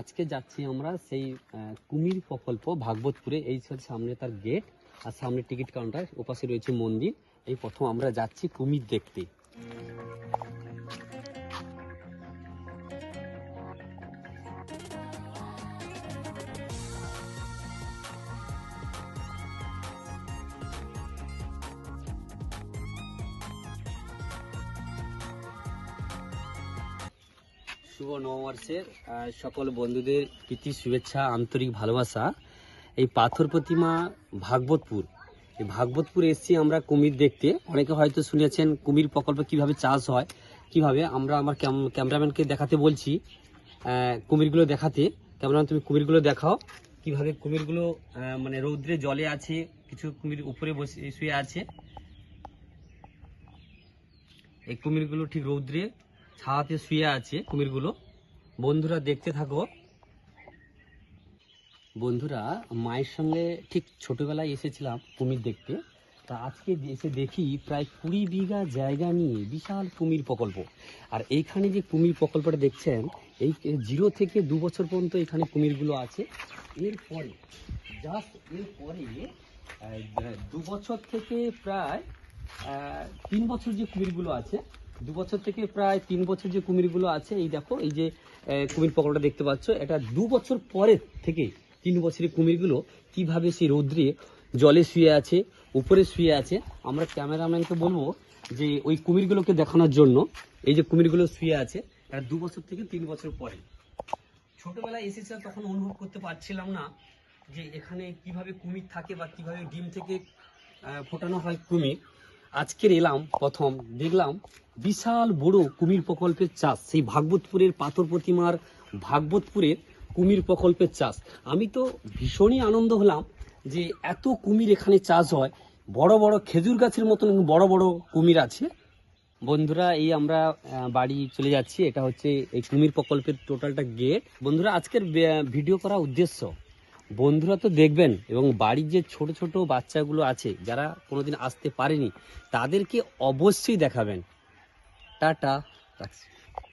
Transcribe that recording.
আজকে যাচ্ছি আমরা সেই কুমির প্রকল্প ভাগবতপুরে, এই সামনে তার গেট আর সামনে টিকিট কাউন্টার ওপাশে রয়েছে মন্দির। এই প্রথম আমরা যাচ্ছি কুমির দেখতে। শুভ নববর্ষের সকল বন্ধুদের প্রীতি, শুভেচ্ছা, আন্তরিক ভালোবাসা। এই পাথর প্রতিমা ভাগবতপুর, এই ভাগবতপুর এসছি আমরা কুমির দেখতে। অনেকে হয়তো শুনেছেন কুমির প্রকল্প কীভাবে চাষ হয়, কীভাবে আমরা আমার ক্যামেরাম্যানকে দেখাতে বলছি কুমিরগুলো দেখাতে। ক্যামেরাম্যান, তুমি কুমিরগুলো দেখাও। কীভাবে কুমিরগুলো মানে রৌদ্রে জলে আছে, কিছু কুমির উপরে বসে, শুয়ে আছে। এই কুমিরগুলো ঠিক রৌদ্রে ছায়াতে শুয়ে আছে কুমিরগুলো। বন্ধুরা, দেখতে থাকো। বন্ধুরা, মায়ের সঙ্গে ঠিক ছোটবেলায় এসেছিলাম কুমির দেখতে। তা আজকে এসে দেখি প্রায় কুড়ি বিঘা জায়গা নিয়ে বিশাল কুমির প্রকল্প। আর এইখানে যে কুমির প্রকল্পটা দেখছেন, এই জিরো থেকে দু বছর পর্যন্ত এখানে কুমিরগুলো আছে। এরপরে জাস্ট এরপরে দু বছর থেকে প্রায় তিন বছর যে কুমিরগুলো আছে দু বছর থেকে প্রায় তিন বছর যে কুমিরগুলো আছে, এই দেখো, এই যে কুমির পকোড়াটা দেখতে পাচ্ছ, এটা দু বছর পরে থেকে তিন বছরের কুমিরগুলো কীভাবে সেই রৌদ্রে জলে শুয়ে আছে, উপরে শুয়ে আছে, আমরা ক্যামেরাম্যানকে বলব যে ওই কুমিরগুলোকে দেখানোর জন্য এই যে কুমিরগুলো শুয়ে আছে, এটা দু বছর থেকে তিন বছর পরে। ছোটবেলায় এসেছিলাম, তখন অনুভব করতে পারছিলাম না যে এখানে কীভাবে কুমির থাকে বা কীভাবে ডিম থেকে ফোটানো হয় কুমির। আজকের এলাম, প্রথম দেখলাম বিশাল বড় কুমির প্রকল্পের চাষ। সেই ভাগবতপুরের পাথর প্রতিমার ভাগবতপুরের কুমির প্রকল্পের চাষ। আমি তো ভীষণই আনন্দ হলাম যে এত কুমির এখানে চাষ হয়। বড় বড় খেজুর গাছের মতন বড় বড় কুমির আছে। বন্ধুরা, এই আমরা বাড়ি চলে যাচ্ছি। এটা হচ্ছে এই কুমির প্রকল্পের টোটালটা গেট বন্ধুরা, আজকের ভিডিও করা উদ্দেশ্য বন্ধুরা তো দেখবেন, এবং বাড়ির যে ছোট ছোট বাচ্চাগুলো আছে, যারা কোনোদিন আসতে পারেনি, তাদেরকে অবশ্যই দেখাবেন। টাটা, রাখছি।